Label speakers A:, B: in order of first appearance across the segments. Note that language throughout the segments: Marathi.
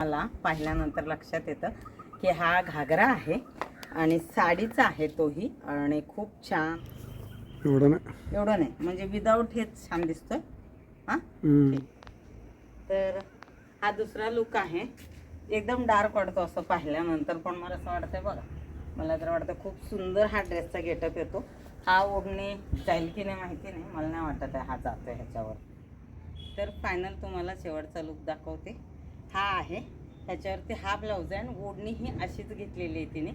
A: मला पाहिल्यानंतर लक्षात येतं की हा घागरा आहे आणि साडीचा आहे तोही आणि खूप छान.
B: एवढं नाही.
A: एवढं नाही. म्हणजे विदाऊट हेच छान दिसतोय. हां. तर हा दुसरा लुक आहे. एकदम डार्क वाटतो असं पाहिल्यानंतर पण मला असं वाटतंय बघा मला तर वाटतं खूप सुंदर हा ड्रेसचा गेटअप येतो. हा ओढणे जाईल की नाही माहिती नाही मला नाही वाटत आहे हा जातोय ह्याच्यावर. तर फायनल तुम्हाला शेवटचा लुक दाखवते. हा आहे. त्याच्यावरती हा ब्लाऊज आहे आणि ओढणी ही अशीच घेतलेली आहे तिने.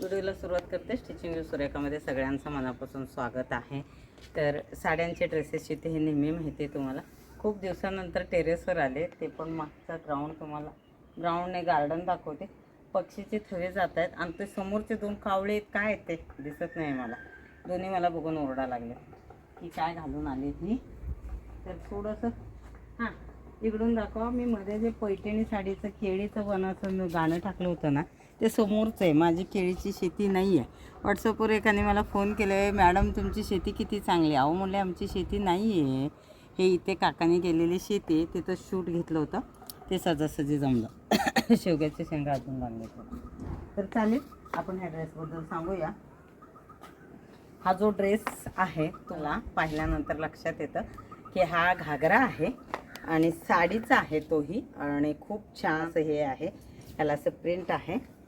A: व्हिडिओला सुरुवात करते. स्टिचिंग विथ सुरेखामध्ये सगळ्यांचं मनापासून स्वागत आहे. तर साड्यांचे ड्रेसेसची ते हे नेहमी माहिती आहे तुम्हाला. खूप दिवसानंतर टेरेसवर आले. ते पण मागचा ग्राउंड तुम्हाला. ग्राउंडने गार्डन दाखवते. पक्षीचे थवे जात आहेत. आणि ते समोरचे दोन कावळे आहेत. काय आहेत ते? दिसत नाही मला. दोन्ही मला बघून ओरडा लागले. की काय घालून आली ही? तर थोडंसं हां. इकडून दाखवा. मी मध्ये जे पैठणी साडीचं केळीचं बनाचं मी गाणं टाकलं होतं ना ते समोरचं आहे. माझी केळीची शेती नाही आहे व्हॉट्सअपवर एकाने मला फोन केला आहे मॅडम तुमची शेती किती चांगली आहे? अहो म्हणले आमची शेती नाही आहे हे इथे काकाने केलेली शेती आहे. तिथं शूट घेतलं होतं. ते सजासजी जमलं. शेवग्याच्या शेंगा अजून बांधले होते तर चालेल आपण ह्या ड्रेसबद्दल सांगूया. हा जो ड्रेस आहे तुला पाहिल्यानंतर लक्षात येतं की हा घागरा आहे. आणि साडीचा आहे तोही. आणि खूप छान असं हे आहे. त्याला असं प्रिंट आहे.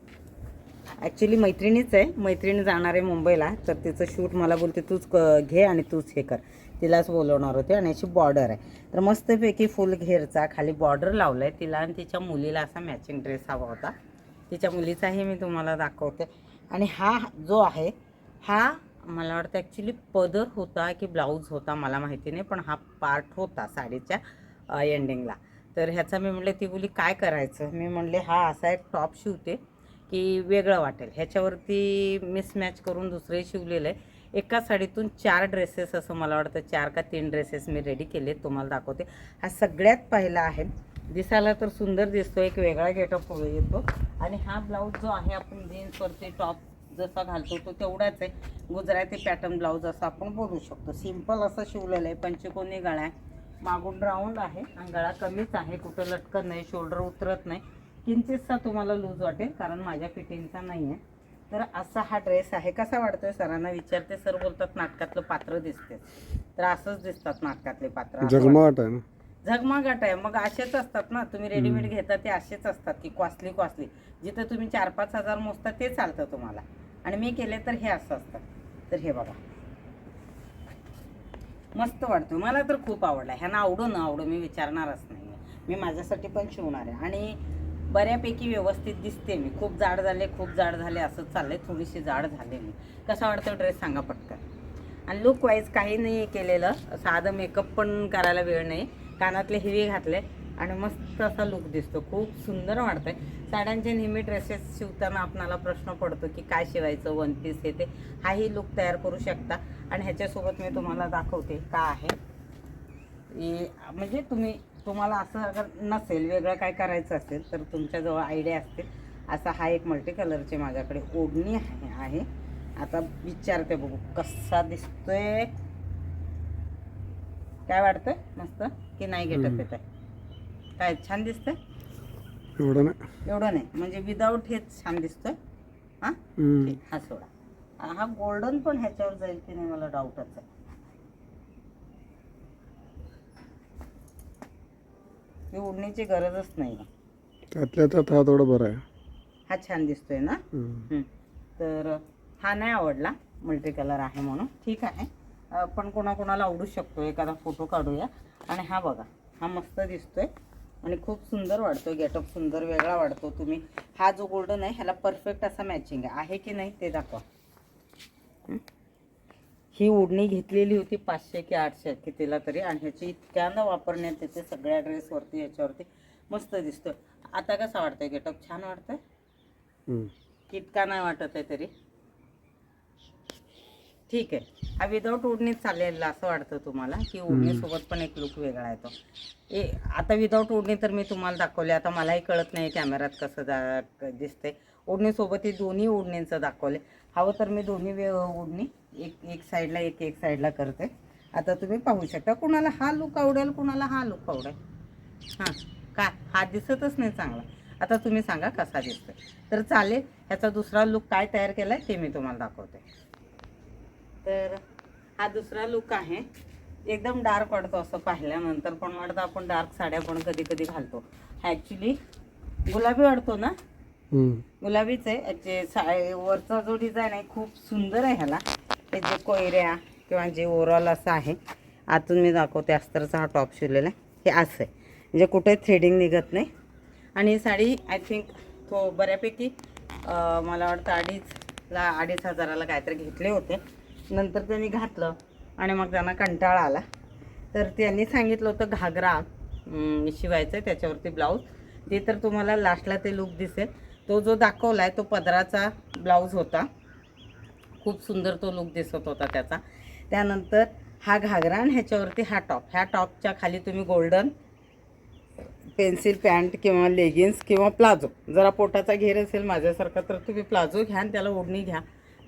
A: ॲक्च्युली मैत्रिणीच आहे. मैत्रिणी जाणार आहे मुंबईला. तर तिचं शूट मला बोलते तूच क- घे आणि तूच हे कर. तिलाच बोलवणार होते आणि अशी बॉर्डर आहे. तर मस्तपैकी फुल घेरचा खाली बॉर्डर लावला आहे तिला आणि तिच्या मुलीला असा मॅचिंग ड्रेस हवा होता. तिच्या मुलीचाही मी तुम्हाला दाखवते. आणि हा जो आहे हा मला वाटतं ॲक्च्युली पदर होता की ब्लाऊज होता मला माहिती नाही. पण हा पार्ट होता साडीच्या. एंडिंगला. तर ह्याचा मी म्हणले ती बोली काय करायचं? मी म्हणले हा असा एक टॉप शिवते की वेगळं वाटेल. ह्याच्यावरती मिसमॅच करून दुसरे शिवलेलं आहे. एका साडीतून चार ड्रेसेस असं मला वाटतं चार का तीन ड्रेसेस मी रेडी केले तुम्हाला दाखवते. हा सगळ्यात पहिला आहे. दिसायला तर सुंदर दिसतो एक वेगळा गेटअप येतो. आणि हा ब्लाऊज जो आहे आपण जीन्सवरती टॉप जसा घालतो तो तेवढाच आहे. गुजराती पॅटर्न ब्लाऊज असं आपण बोलू शकतो. सिंपल असं शिवलेलं आहे पंचकोनी गळा आहे. मागून राऊंड आहे. आणि गळा कमीच आहे. कुठं लटकत नाही शोल्डर उतरत नाही. किंचितसा तुम्हाला लूज वाटेल कारण माझ्या फिटिंगचा नाही आहे तर असा हा ड्रेस आहे. कसा वाटतोय सरांना? विचारते. सर बोलतात नाटकातलं पात्र दिसते. तर असंच दिसतात नाटकातले पात्र. असं
B: जगमगाट आहे.
A: झगमगाट आहे. मग असेच असतात ना? तुम्ही रेडीमेड घेता ते असेच असतात की कॉस्टली कॉस्टली जिथं तुम्ही चार पाच हजार मोजता ते चालतं तुम्हाला. आणि मी केले तर हे असं असतं. तर हे बघा. मस्त वाटतो मला तर खूप आवडला. ह्यांना आवडो न आवडो मी विचारणारच नाही मी माझ्यासाठी पण शिवणार आहे आणि बऱ्यापैकी व्यवस्थित दिसते मी. खूप जाड झाले खूप जाड झाले असं चाललंय. थोडीशी जाड झाले मी. कसा वाटतो ड्रेस सांगा पटकन. आणि लुक वाईज काही नाही केलेलं. साधं मेकअप पण करायला वेळ नाही. कानातले हिवे घातले. आणि मस्त असा लुक दिसतो. खूप सुंदर वाटतंय. साड्यांचे नेहमी ड्रेसेस शिवताना आपणाला प्रश्न पडतो की काय शिवायचं? वन पीस हे ते. हाही लुक तयार करू शकता. आणि ह्याच्यासोबत मी तुम्हाला दाखवते का आहे. म्हणजे तुम्ही तुम्हाला असं अगर नसेल वेगळं काय करायचं असेल तर तुमच्याजवळ आयडिया असतील. असा हा एक मल्टी कलरचे माझ्याकडे ओढणी आहे आहे. आता विचारते बघू कसा दिसतोय. काय वाटतंय? मस्त? की नाही येत आहे काय छान दिसतंय?
B: एवढं नाही.
A: एवढं नाही. म्हणजे विदाऊट हेच छान दिसतोय. हा?
B: हम्म.
A: ठीक, हा सोडा. हा गोल्डन पण ह्याच्यावर जाईल की नाही मला डाऊटच आहे. ही ओढणीची गरजच नाही
B: त्यातल्या त्यात हा थोडा बरा आहे.
A: हा छान दिसतोय ना?
B: हम्म.
A: हं. तर हा नाही आवडला. मल्टी कलर आहे म्हणून. ठीक आहे. अ, पण कोणाकोणाला आवडू शकतो. एखादा फोटो काढूया. आणि हा बघा. हा मस्त दिसतोय. आणि खूप सुंदर वाटतो गेटअप सुंदर वेगळा वाटतो तुम्ही. हा जो गोल्डन आहे ह्याला परफेक्ट असा मॅचिंग आहे. की नाही ते दाखवा. हं? ओढणी घेतलेली होती पाचशे की आठशे कितीला तरी. आणि ह्याची इतक्यांदा वापरण्यात येते सगळ्या ड्रेसवरती याच्यावरती. मस्त दिसतोय. आता कसं वाटतंय गेटअप छान वाटतंय. इतका नाही वाटत आहे तरी. ठीक आहे. हा विदाऊट ओढणीच चालेल असं वाटतं तुम्हाला की उडणीसोबत पण एक लुक वेगळा येतो. ए आता विदाऊट ओढणी तर मी तुम्हाला दाखवले. आता मलाही कळत नाही कॅमेऱ्यात कसं जा दिसते ओढणीसोबत ही दोन्ही ओढणींचं दाखवले हवं तर मी दोन्ही वे ओढणी एक एक साईडला एक एक साईडला करते. आता तुम्ही पाहू शकता कुणाला हा लुक आवडेल कुणाला हा लुक आवडेल. हां काय हा दिसतच नाही चांगला. आता तुम्ही सांगा कसा दिसतोय. तर चालेल ह्याचा दुसरा लुक काय तयार केलाय ते मी तुम्हाला दाखवते. तर हा दुसरा लुक आहे. एकदम डार्क वाटतो असं पाहिल्यानंतर पण वाटतं आपण डार्क साड्या पण कधी कधी घालतो. ॲक्च्युली गुलाबी वाटतो ना?
B: हम्म.
A: गुलाबीच आहे. वरचा जो डिझाईन आहे खूप सुंदर आहे ह्याला. हे जे कोयऱ्या किंवा जे ओव्हरऑल असं आहे आतून मी दाखवते. अस्तरचा हा टॉप शिवलेला आहे. हे असं आहे. म्हणजे कुठे थ्रेडिंग निघत नाही. आणि साडी आय थिंक तो बऱ्यापैकी मला वाटतं अडीचला अडीच हजाराला काहीतरी घेतले होते. नंतर त्यांनी घातलं आणि मग त्यांना कंटाळा आला. तर त्यांनी सांगितलं होतं घागरा शिवायचं आहे त्याच्यावरती ब्लाऊज. ते तर तुम्हाला लास्टला ते लुक दिसेल. तो जो दाखवला आहे तो पदराचा ब्लाऊज होता. खूप सुंदर तो लुक दिसत होता त्याचा. त्यानंतर हा घागरा आणि ह्याच्यावरती हा टॉप. ह्या टॉपच्या खाली तुम्ही गोल्डन पेन्सिल पॅन्ट किंवा लेगिन्स किंवा प्लाझो. जरा पोटाचा घेर असेल माझ्यासारखा तर तुम्ही प्लाझो घ्या आणि त्याला ओढणी घ्या.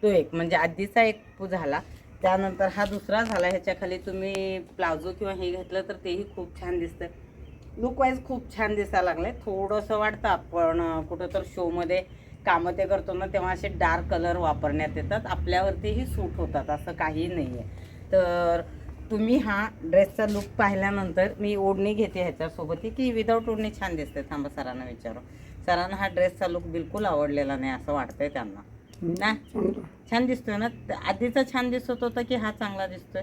A: तो एक म्हणजे आधीचा एक झाला. त्यानंतर हा दुसरा झाला. ह्याच्याखाली तुम्ही प्लाझो किंवा हे घेतलं तर तेही खूप छान दिसतं. लुकवाईज खूप छान दिसायला लागलं आहे थोडंसं वाटतं आपण अं, कुठं तर शोमध्ये कामं ते करतो ना तेव्हा असे डार्क कलर वापरण्यात येतात. आपल्यावरतीही सूट होतात असं काही नाही आहे तर तुम्ही हा ड्रेसचा लुक पाहिल्यानंतर मी ओढणी घेते ह्याच्यासोबत की विदाऊट ओढणी छान दिसते. थांबा सरांना विचारू. सरांना हा ड्रेसचा लुक बिलकुल आवडलेला नाही असं वाटतंय त्यांना. ना? छान दिसतोय ना? आधीचा छान दिसत होता की हा चांगला दिसतोय?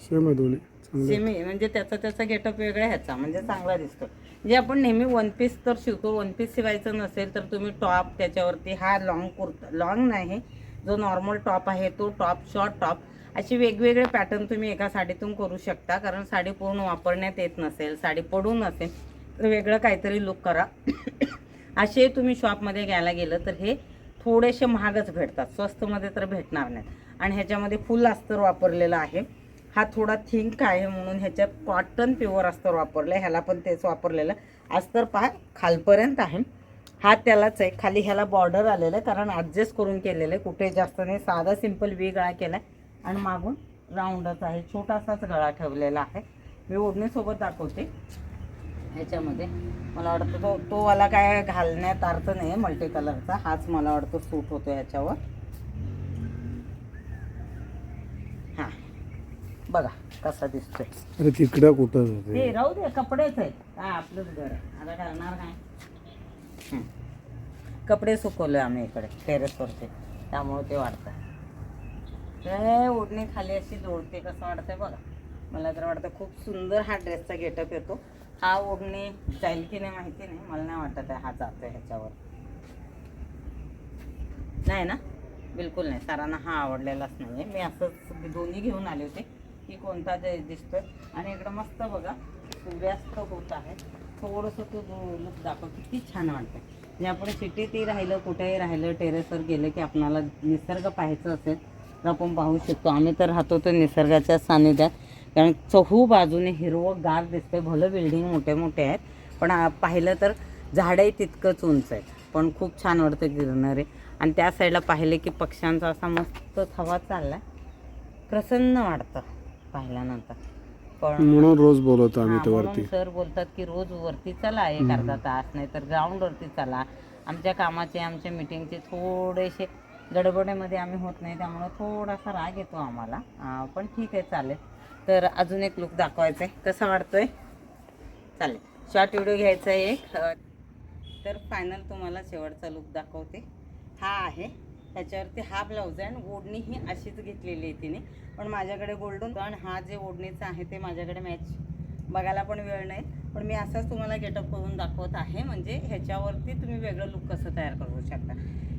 B: सेम आहे दोन्ही. चांगलं.
A: सेमी म्हणजे त्याचा त्याचा गेटअप वेगळा ह्याचा. म्हणजे चांगला दिसतो जे आपण नेहमी वन पीस तर शिवतो. वन पीस शिवायचं नसेल तर तुम्ही टॉप त्याच्यावरती हा लॉंग कुर्ता लॉंग नाही. जो नॉर्मल टॉप आहे तो टॉप शॉर्ट टॉप असे वेगवेगळे पॅटर्न तुम्ही एका साडीतून करू शकता. कारण साडी पूर्ण वापरण्यात येत नसेल साडी पडून नसेल तर वेगळं काहीतरी लुक करा. असे तुम्ही शॉपमध्ये घ्यायला गेलं तर हे थोडेसे महागच भेटतात. स्वस्तमध्ये तर भेटणार नाहीत. आणि ह्याच्यामध्ये फुल अस्तर वापरलेलं आहे. हा थोडा थिंक आहे म्हणून ह्याच्यात कॉटन प्युअर अस्तर वापरलं आहे ह्याला पण तेच वापरलेलं. अस्तर पहा खालपर्यंत आहे. हा त्यालाच आहे. खाली ह्याला बॉर्डर आलेलं आहे. कारण ॲडजस्ट करून केलेलं आहे. कुठे जास्त नाही. साधा सिंपल वी गळा केला आहे आणि मागून राऊंडच आहे. छोटासाच गळा ठेवलेला आहे. मी ओढणीसोबत दाखवते. ह्याच्यामध्ये. मला वाटतं तो तो वाला काय घालण्यात अर्थ नाही मल्टी कलरचा हाच मला वाटतं सूट होतो ह्याच्यावर हां. बघा कसा दिसतोय.
B: अरे तिकडं कुठं
A: ते राहू दे कपडेच आहेत. काय आपलंच घर आहे. आता करणार काय? हं. कपडे सुकवले आम्ही इकडे टेरेसवरचे. त्यामुळे ते वाढतं ते ओढणी खाली अशी लोळते कसं वाटतंय बघा. मला तर वाटतं खूप सुंदर हा ड्रेसचा गेटअप येतो. हा ओढणी जाईल की नाही माहिती नाही मला नाही वाटत आहे हा जातोय ह्याच्यावर. नाही ना? बिलकुल नाही सरांना हा आवडलेलाच नाही आहे मी असंच दोन्ही घेऊन आले होते की कोणता जे दिसतोय. आणि इकडं मस्त बघा सूर्यास्त होत आहे. थोडंसं तो लुक दाखव किती छान वाटतं म्हणजे आपण सिटीतही राहिलं कुठेही राहिलं टेरेसवर गेलं की आपणाला निसर्ग पाहायचं असेल तर आपण पाहू शकतो. आम्ही तर राहतो तर निसर्गाच्या सानिध्यात. कारण चहू बाजूने हिरवं गार दिसतंय भलं बिल्डिंग मोठे मोठे आहेत. पण पाहिलं तर झाडंही तितकंच उंच आहेत. पण खूप छान वाटतं गिरणारे. आणि त्या साईडला पाहिले की पक्ष्यांचा असा मस्त थवा चालला प्रसन्न वाटतं पाहिल्यानंतर. पण
B: म्हणून रोज बोलवतो आम्ही वरती.
A: सर बोलतात की रोज वरती चला एक अर्धा तास नाही तर ग्राउंडवरती चला. आमच्या कामाचे आमच्या मिटिंगचे थोडेसे गडबडीमध्ये आम्ही होत नाही त्यामुळे थोडासा राग येतो आम्हाला. पण ठीक आहे चालेल. तर अजून एक लुक दाखवायचा आहे कसा वाटतोय? चालेल. शॉर्ट व्हिडिओ घ्यायचा आहे एक तर फायनल तुम्हाला शेवटचा लुक दाखवते. हा आहे. त्याच्यावरती हा ब्लाऊज आहे आणि ओढणी ही अशीच घेतलेली आहे तिने. पण माझ्याकडे गोल्डन आणि हा जे ओढणीचा आहे ते माझ्याकडे मॅच बघायला पण वेळ नाही. पण मी असाच तुम्हाला गेटअप करून दाखवत आहे. म्हणजे ह्याच्यावरती तुम्ही वेगळं लुक कसं तयार करू शकता.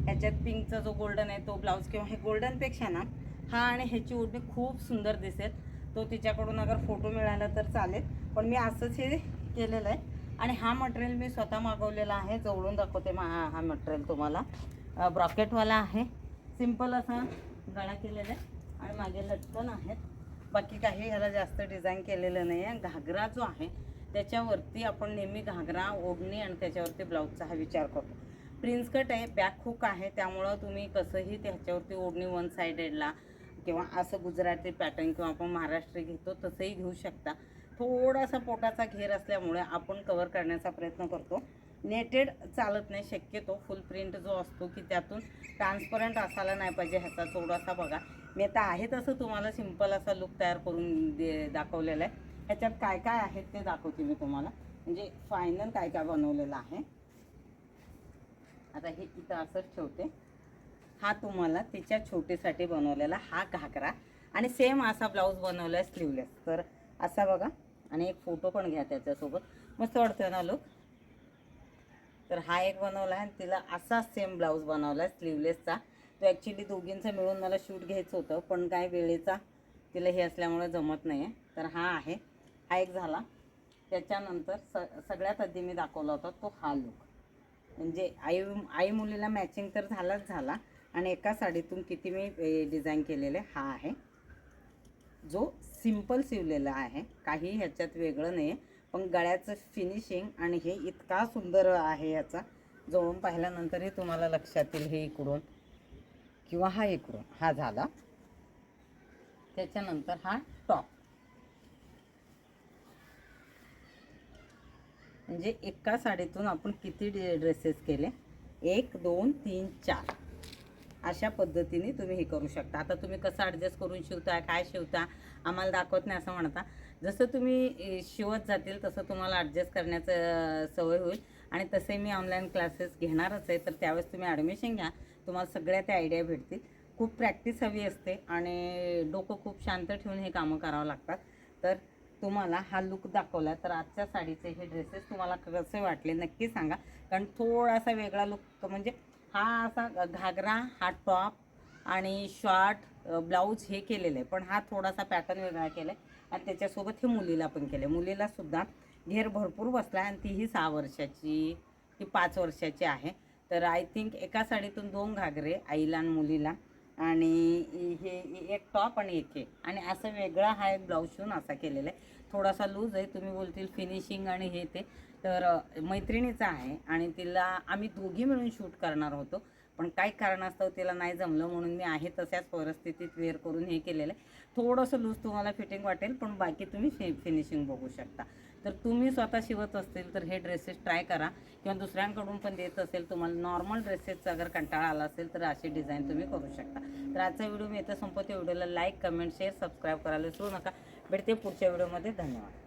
A: ह्याच्यात पिंकचा जो गोल्डन आहे तो ब्लाऊज किंवा हे गोल्डनपेक्षा ना हा आणि ह्याची ओढणी खूप सुंदर दिसेल. तो तिच्याकडून अगर फोटो मिळाला तर चालेल. पण मी असंच हे केलेलं आहे. आणि हा मटेरियल मी स्वतः मागवलेला आहे. जवळून दाखवते मा हा हा मटेरियल तुम्हाला. ब्रॉकेटवाला आहे. सिंपल असा गळा केलेला आहे. आणि मागे लटकन आहेत. बाकी काही ह्याला जास्त डिझाईन केलेलं नाही आहे घागरा जो आहे त्याच्यावरती आपण नेहमी घागरा ओढणी आणि त्याच्यावरती ब्लाऊजचा हा विचार करतो. प्रिन्स कट आहे बॅक हुक आहे. त्यामुळं तुम्ही कसंही त्याच्यावरती ओढणी वन सायडेडला किंवा असं गुजराती पॅटर्न किंवा आपण महाराष्ट्री घेतो तसंही घेऊ शकता. थोडासा पोटाचा घेर असल्यामुळे आपण कवर करण्याचा प्रयत्न करतो. नेटेड चालत नाही शक्यतो फुल प्रिंट जो असतो की त्यातून ट्रान्सपरंट असायला नाही पाहिजे ह्याचा थोडासा बघा. मी आता आहे तसं तुम्हाला सिंपल असा लुक तयार करून दे दाखवलेला आहे. ह्याच्यात काय काय आहेत ते दाखवते मी तुम्हाला. म्हणजे फायनल काय काय बनवलेलं आहे. आता हे इथं असंच ठेवते. हा तुम्हाला तिच्या छोटीसाठी बनवलेला हा घागरा. आणि सेम असा ब्लाऊज बनवला आहे स्लीवलेस तर असा बघा. आणि एक फोटो पण घ्या त्याच्यासोबत. मस्त वाटतोय ना लुक तर हा एक बनवला आहे आणि तिला असा सेम ब्लाऊज बनवला आहे स्लीवलेसचा तो ॲक्च्युली दोघींचा मिळून मला शूट घ्यायचं होतं पण काय वेळेचा तिला हे असल्यामुळे जमत नाही आहे तर हा आहे. हा एक झाला. त्याच्यानंतर स सगळ्यात आधी मी दाखवला होता तो हा लुक म्हणजे आई आई मुलीला मॅचिंग तर झालाच झाला. आणि एका साडीतून किती मी डिझाईन केलेले हा आहे. जो सिंपल शिवलेला आहे. काही ह्याच्यात वेगळं नाही आहे पण गळ्याचं फिनिशिंग आणि हे इतका सुंदर आहे याचा जवळून पाहिल्यानंतरही तुम्हाला लक्षात येईल हे इकडून किंवा हा इकडून. हा झाला. त्याच्यानंतर हा टॉप म्हणजे एका साडीतून आपण किती ड्रेसेस केले? एक दोन तीन चार. अशा पद्धतीने तुम्ही हे करू शकता. आता तुम्ही कसं ॲडजस्ट करून शिवता काय शिवता आम्हाला दाखवत नाही असं म्हणता. जसं तुम्ही शिवत जातील तसं तुम्हाला ॲडजस्ट करण्याचं सवय होईल. आणि तसे मी ऑनलाईन क्लासेस घेणारच आहे तर त्यावेळेस तुम्ही ॲडमिशन घ्या. तुम्हाला सगळ्या त्या आयडिया भेटतील. खूप प्रॅक्टिस हवी असते आणि डोकं खूप शांत ठेवून हे कामं करावं लागतात. तर तुम्हाला हा लुक दाखवला तर आजच्या साडीचे हे ड्रेसेस तुम्हाला कसे वाटले नक्की सांगा. कारण थोडासा वेगळा लुक म्हणजे हा असा घागरा हा टॉप आणि शॉर्ट ब्लाऊज हे केलेलं आहे. पण हा थोडासा पॅटर्न वेगळा केला आहे आणि त्याच्यासोबत हे मुलीला पण केलं आहे मुलीलासुद्धा घेर भरपूर बसला आहे आणि तीही सहा वर्षाची ती पाच वर्षाची आहे. तर आय थिंक एका साडीतून दोन घागरे आईला आणि मुलीला. आणि हे एक टॉप आणि एक हे. आणि असं वेगळा हा एक ब्लाऊज शिवून असा केलेला आहे. थोडासा लूज आहे. तुम्ही बोलतील फिनिशिंग आणि हे ते. तर मैत्रिणीचा आहे आणि तिला आम्ही दोघी मिळून शूट करणार होतो. पण काही कारणास्तव तिला नाही जमलं म्हणून मी आहे तशाच परिस्थितीत वेअर करून हे केलेलं आहे. थोडंसं लूज तुम्हाला फिटिंग वाटेल पण बाकी तुम्ही फि फिनिशिंग बघू शकता. तर तुम्ही स्वतः शिवत असतील तर हे ड्रेसेस ट्राय करा. किंवा दुसऱ्यांकडून पण देत असेल तुम्हाला नॉर्मल ड्रेसेसचा अगर कंटाळा आला असेल तर अशी डिझाईन तुम्ही करू शकता. तर आजचा व्हिडिओ मी इथं संपवते. व्हिडिओला लाईक कमेंट शेअर सबस्क्राईब करायला विसरू नका. भेटते पुढच्या व्हिडिओमध्ये. धन्यवाद.